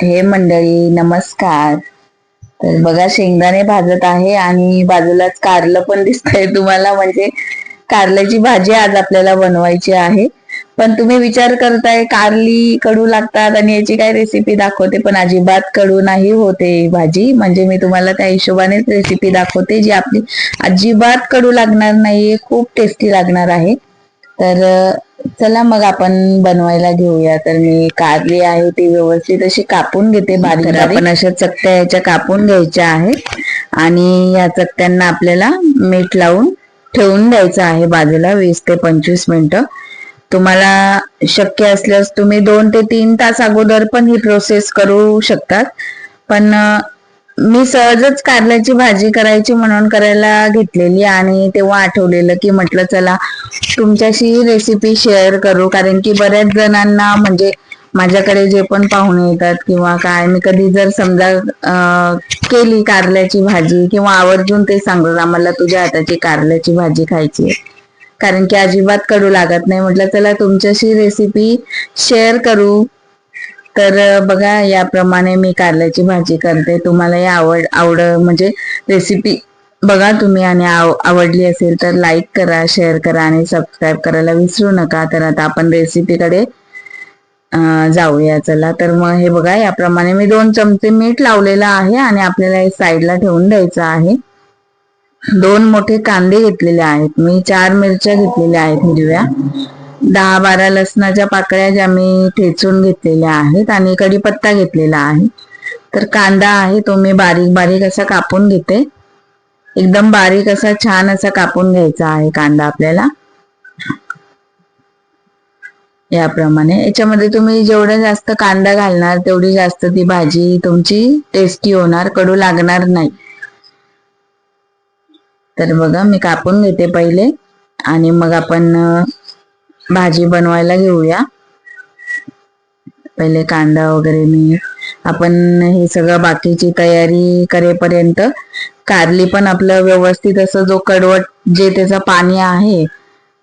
हे मंडळी नमस्कार. तर बघा शेंगदाणे भाजत आहे आणि बाजूलाच कारलं पण दिसतंय तुम्हाला. म्हणजे कारल्याची भाजी आज आपल्याला बनवायची आहे. पण तुम्ही विचार करताय कारली कडू लागतात आणि याची काय रेसिपी दाखवते? पण अजिबात कडू नाही होते भाजी. म्हणजे मी तुम्हाला त्या हिशोबानेच रेसिपी दाखवते जी आपली अजिबात कडू लागणार नाहीये खूप टेस्टी लागणार आहे. तर चला मग आपण बनवायला घेऊया. तर मी कारली आहे ती व्यवस्थित अशी कापून घेते बारीक आपण अशा चकत्या याच्या कापून घ्यायच्या आहेत. आणि या चकत्यांना आपल्याला मीठ लावून ठेवून द्यायचं आहे बाजूला वीस ते पंचवीस मिनिटं. तुम्हाला शक्य असल्यास तुम्ही दोन ते तीन तास अगोदर पण ही प्रोसेस करू शकतात. पण मी सहजच कारल्याची भाजी करायची म्हणून करायला घेतलेली आणि तेव्हा आठवलेलं की म्हटलं चला तुमच्याशी रेसिपी शेअर करू. कारण की बऱ्याच जणांना म्हणजे माझ्याकडे जे पण पाहुणे येतात किंवा काय मी कधी जर समजा केली कारल्याची भाजी किंवा आवर्जून ते सांगतात आम्हाला तुझ्या हाताची कारल्याची भाजी खायची आहे. कारण की अजिबात कडू लागत नाही. म्हटलं चला तुमच्याशी रेसिपी शेअर करू. तर बघा याप्रमाणे मी कारल्याची भाजी करते. तुम्हाला या आवड आवड म्हणजे रेसिपी बघा तुम्ही आणि आव- आवडली असेल तर लाईक करा शेअर करा आणि सबस्क्राईब करायला विसरू नका. तर आता आपण रेसिपीकडे जाऊया. चला तर मग हे बघा याप्रमाणे मी दोन चमचे मीठ लावलेलं आहे आणि आपल्याला हे साईडला ठेवून द्यायचं आहे. दोन मोठे कांदे घेतलेले आहेत. मी चार मिरच्या घेतलेल्या आहेत हिरव्या. दहा बारा लसणाच्या पाकळ्या ज्या मी ठेचून घेतलेल्या आहेत आणि कढीपत्ता घेतलेला आहे. तर कांदा आहे तो मी बारीक बारीक असा कापून घेते. एकदम बारीक असा छान असा कापून घ्यायचा आहे कांदा आपल्याला. याप्रमाणे. याच्यामध्ये तुम्ही जेवढं जास्त कांदा घालणार तेवढी जास्त ती भाजी तुमची टेस्टी होणार कडू लागणार नाही. तर बघा मी कापून घेते पहिले. आणि मग आपण भाजी बनवायला घेऊया. पहिले कांदा वगैरे मी आपण हे सगळं बाकीची तयारी करेपर्यंत कारली पण आपलं व्यवस्थित असं जो कडवट जे त्याचं पाणी आहे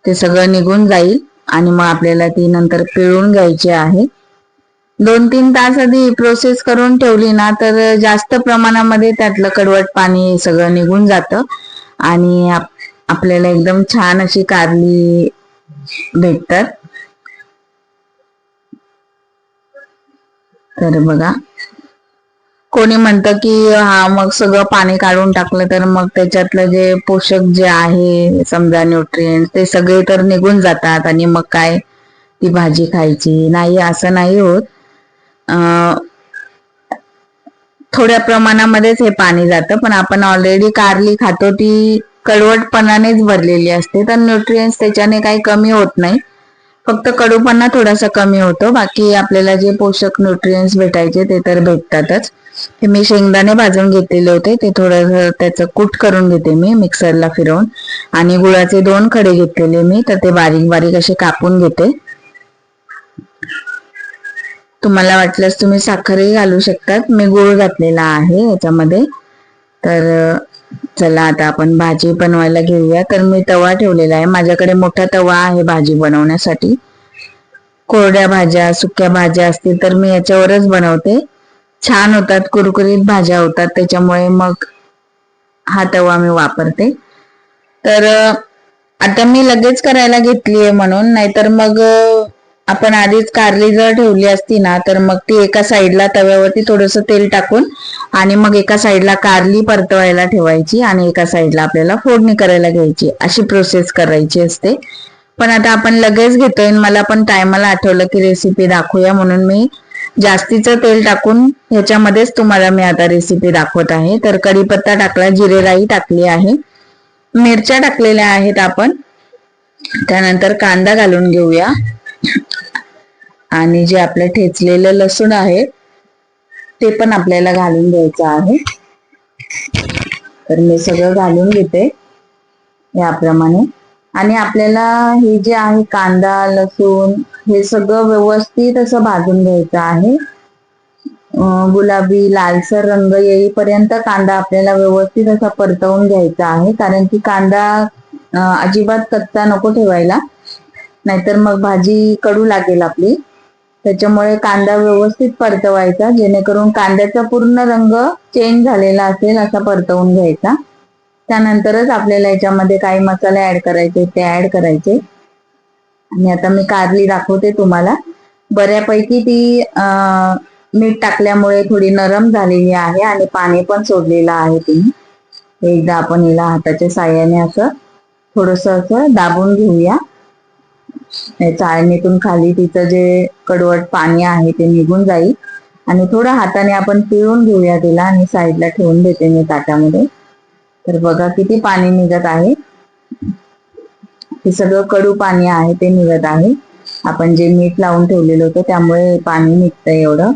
ते सगळं निघून जाईल आणि मग आपल्याला ती नंतर पिळून घ्यायची आहे. दोन तीन तास आधी प्रोसेस करून ठेवली ना तर जास्त प्रमाणामध्ये त्यातलं कडवट पाणी सगळं निघून जातं. आणि आपल्याला एकदम छान अशी कारली भेटतात. तर बघा. कोणी म्हणतं की हा मग सगळं पाणी काढून टाकलं तर मग त्याच्यातलं जे पोषक जे आहे समजा न्यूट्रिएंट ते सगळे तर निघून जातात आणि मग काय? ती भाजी खायची. नाही असं नाही होत. थोड्या प्रमाणामध्येच हे पाणी जातं पण आपण ऑलरेडी कारली खातो ती कडवटपणानेच भरलेली असते. तर न्यूट्रियन्स त्याच्याने काही कमी होत नाही. फक्त कडूपणा थोडासा कमी होतो. बाकी आपल्याला जे पोषक न्यूट्रियन्स भेटायचे ते तर भेटतातच. हे मी शेंगदाणे भाजून घेतलेले होते. ते थोडंसं त्याचं कूट करून घेते मी मिक्सरला फिरवून. आणि गुळाचे दोन खडे घेतलेले मी. तर ते बारीक बारीक असे कापून घेते. तुम्हाला वाटल्यास तुम्ही साखरही घालू शकतात. मी गुळ घातलेला आहे याच्यामध्ये. तर चला आता आपण भाजी बनवायला घेऊया. तर मी तवा ठेवलेला आहे. माझ्याकडे मोठा तवा आहे भाजी बनवण्यासाठी. कोरड्या भाज्या सुक्या भाज्या असतील तर मी याच्यावरच बनवते. छान होतात कुरकुरीत भाज्या होतात. त्याच्यामुळे मग हा तवा मी वापरते. तर आता मी लगेच करायला घेतलीये म्हणून. नाहीतर मग आपण आधीच कारली जर ठेवली असती ना तर मग ती एका साईडला तव्यावरती थोडस तेल टाकून आणि मग एका साईडला कारली परतवायला ठेवायची आणि एका साईडला आपल्याला फोडणी करायला घ्यायची. अशी प्रोसेस करायची असते. पण आता आपण लगेच घेतोय आणि मला पण टायमाला आठवलं की रेसिपी दाखवूया म्हणून मी जास्तीचं तेल टाकून ह्याच्यामध्येच तुम्हाला मी आता रेसिपी दाखवत आहे. तर कढीपत्ता टाकला जिरे राई टाकली आहे. मिरच्या टाकलेल्या आहेत आपण. त्यानंतर कांदा घालून घेऊया. आणि जे आपलं ठेचलेलं लसूण आहे ते पण आपल्याला घालून द्यायचं आहे. तर मी सगळं घालून घेते याप्रमाणे. आणि आपल्याला हे जे आहे कांदा लसूण हे सगळं व्यवस्थित असं भाजून घ्यायचं आहे. गुलाबी लालसर रंग येईपर्यंत कांदा आपल्याला व्यवस्थित असा परतवून घ्यायचा आहे. कारण की कांदा अजिबात कच्चा नको ठेवायला. नाहीतर मग भाजी कडू लागेल आपली. त्याच्यामुळे कांदा व्यवस्थित परतवायचा जेणेकरून कांद्याचा पूर्ण रंग चेंज झालेला असेल असा परतवून घ्यायचा. त्यानंतरच आपल्याला याच्यामध्ये काही मसाले ऍड करायचे ते ऍड करायचे आणि आता मी कारली दाखवते तुम्हाला. बऱ्यापैकी ती मीठ टाकल्यामुळे थोडी नरम झालेली आहे आणि पाणी पण सोडलेलं आहे तिने. एकदा आपण हिला हाताच्या साह्याने असं थोडस असं दाबून घेऊया. चाळणीतून खाली तिचं जे कडवट पाणी आहे ते निघून जाईल. आणि थोडं हाताने आपण पिळून घेऊया तिला आणि साईडला ठेवून देते मी ताटामध्ये. तर बघा किती पाणी निघत आहे. हे सगळं कडू पाणी आहे ते निघत आहे. आपण जे मीठ लावून ठेवलेलं होतं त्यामुळे पाणी निघतंय एवढं.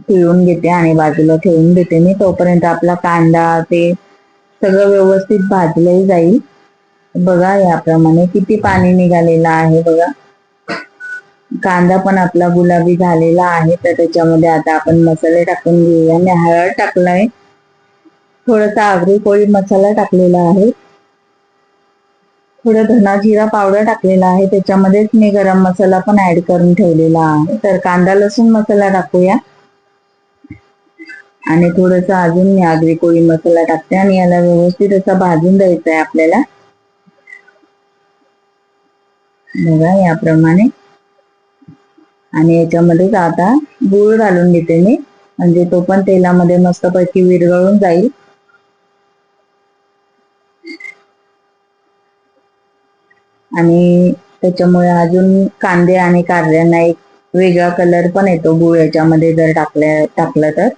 पिळून घेते आणि बाजूला ठेवून देते मी. तोपर्यंत आपला कांदा ते सगळं व्यवस्थित भाजले जाईल. बघा याप्रमाणे किती पाणी निघालेलं आहे बघा. कांदा पण आपला गुलाबी झालेला आहे तर त्याच्यामध्ये आता आपण मसाले टाकून घेऊया. मी हळद टाकलाय. थोडासा आगरी कोळी मसाला टाकलेला आहे. थोडं धना जिरा पावडर टाकलेला आहे. त्याच्यामध्येच मी गरम मसाला पण ऍड करून ठेवलेला आहे. तर कांदा लसूण मसाला टाकूया. आणि थोडस अजून मी आगरी कोळी मसाला टाकते आणि याला व्यवस्थित असा भाजून द्यायचा आहे आपल्याला. बघा याप्रमाणे. आणि याच्यामध्येच आता गूळ घालून घेते मी. म्हणजे तो पण तेलामध्ये मस्तपैकी विरघळून जाईल. आणि त्याच्यामुळे अजून कांदे आणि कारल्यांना एक वेगळा कलर पण येतो गूळ याच्यामध्ये जर टाकल्या टाकलं तर.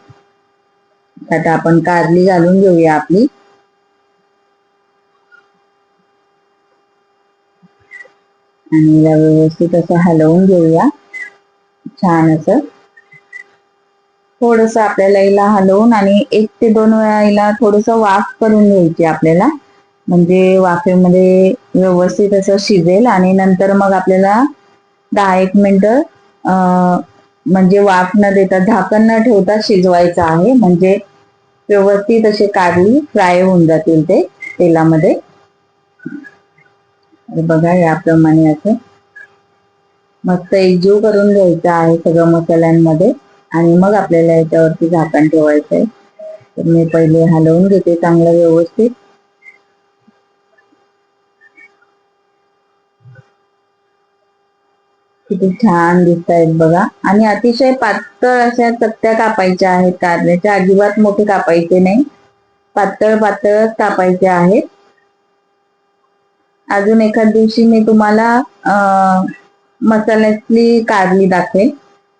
आता आपण कारली घालून घेऊया आपली. आणि याला व्यवस्थित असं हलवून घेऊया. छान असं. थोडस आपल्याला हिला हलवून आणि एक ते दोन वेळा हिला थोडस वाफ करून घ्यायची आपल्याला. म्हणजे वाफेमध्ये व्यवस्थित असं शिजेल आणि नंतर मग आपल्याला दहा एक मिनिट म्हणजे वाफ न देता झाकण न ठेवता शिजवायचं आहे. म्हणजे व्यवस्थित असे काढली फ्राय होऊन जातील ते तेलामध्ये. बघा याप्रमाणे असं मस्त एकजीव करून घ्यायचं आहे सगळं मसाल्यांमध्ये. आणि मग आपल्याला याच्यावरती झाकण ठेवायचंय. तर मी पहिले हलवून घेते चांगलं व्यवस्थित. किती छान दिसत आहेत बघा. आणि अतिशय पातळ अशा चकत्या कापायच्या आहेत कारल्याच्या अजिबात मोठे कापायचे नाही. पातळ पातळच कापायचे आहेत. अजून एखाद दिवशी मी तुम्हाला मसाल्यातली कारली दाखवेल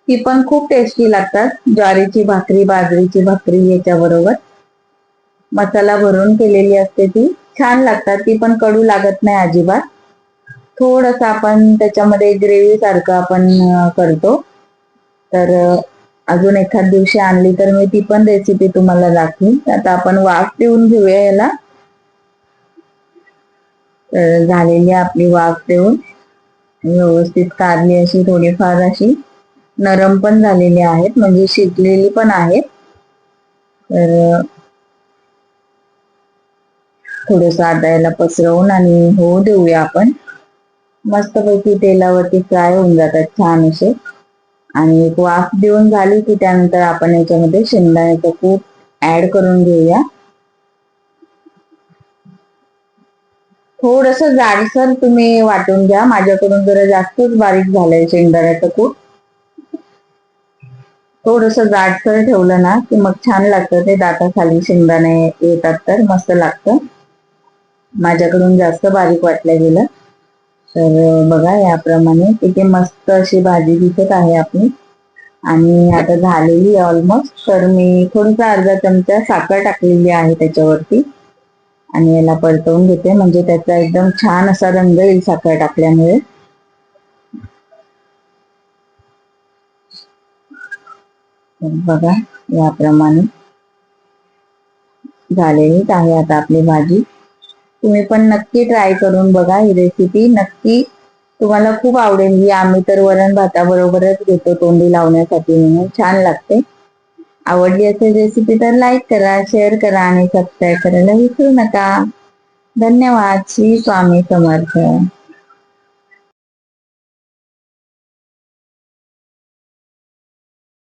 ती पण खूप टेस्टी लागतात. ज्वारीची भाकरी बाजरीची भाकरी याच्या बरोबर मसाला भरून केलेली असते ती. छान लागतात. ती पण कडू लागत नाही अजिबात. थोडस आपण त्याच्यामध्ये ग्रेव्ही सारखं आपण करतो. तर अजून एखाद दिवशी आणली तर मी ती पण रेसिपी तुम्हाला दाखवीन. आता आपण वाफ देऊन घेऊया याला. झालेली आपली वाफ देऊन. व्यवस्थित काढली अशी थोडीफार अशी. नरम पण झालेली आहेत म्हणजे शिजलेली पण आहेत. तर थोडस आता याला पसरवून आणि होऊ देऊया आपण. मस्तपैकी तेलावरती फ्राय होऊन जातात छान असे. आणि एक वाफ देऊन झाली की त्यानंतर आपण याच्यामध्ये शेंगदाण्याचं कूट ऍड करून घेऊया. थोडस जाडसर तुम्ही वाटून घ्या. माझ्याकडून जरा जास्तच बारीक झालंय शेंगदाण्याचं कूट. थोडस जाडसर ठेवलं ना की मग छान लागतं. ते दाताखाली शेंगदाणे येतात तर मस्त लागतं. माझ्याकडून जास्त बारीक वाटलं गेलं. तर बघा याप्रमाणे तिथे मस्त अशी भाजी दिसत आहे आपली. आणि आता झालेली ऑलमोस्ट तर मी थोडंसं अर्धा चमचा साखर टाकलेली आहे त्याच्यावरती. आणि याला परतवून घेते. म्हणजे त्याचा एकदम छान असा रंग येईल साखर टाकल्यामुळे. बघा याप्रमाणे झालेलीच आहे आता आपली भाजी. तुम्ही पण नक्की ट्राय करून बघा ही रेसिपी नक्की तुम्हाला खूप आवडेल ही. आम्ही तर वरण भाताबरोबरच घेतो तोंडी लावण्यासाठी म्हणून. छान लागते. आवडली असेल रेसिपी तर लाईक करा शेअर करा आणि सबस्क्राईब करायला विसरू नका. धन्यवाद. श्री स्वामी समर्थ.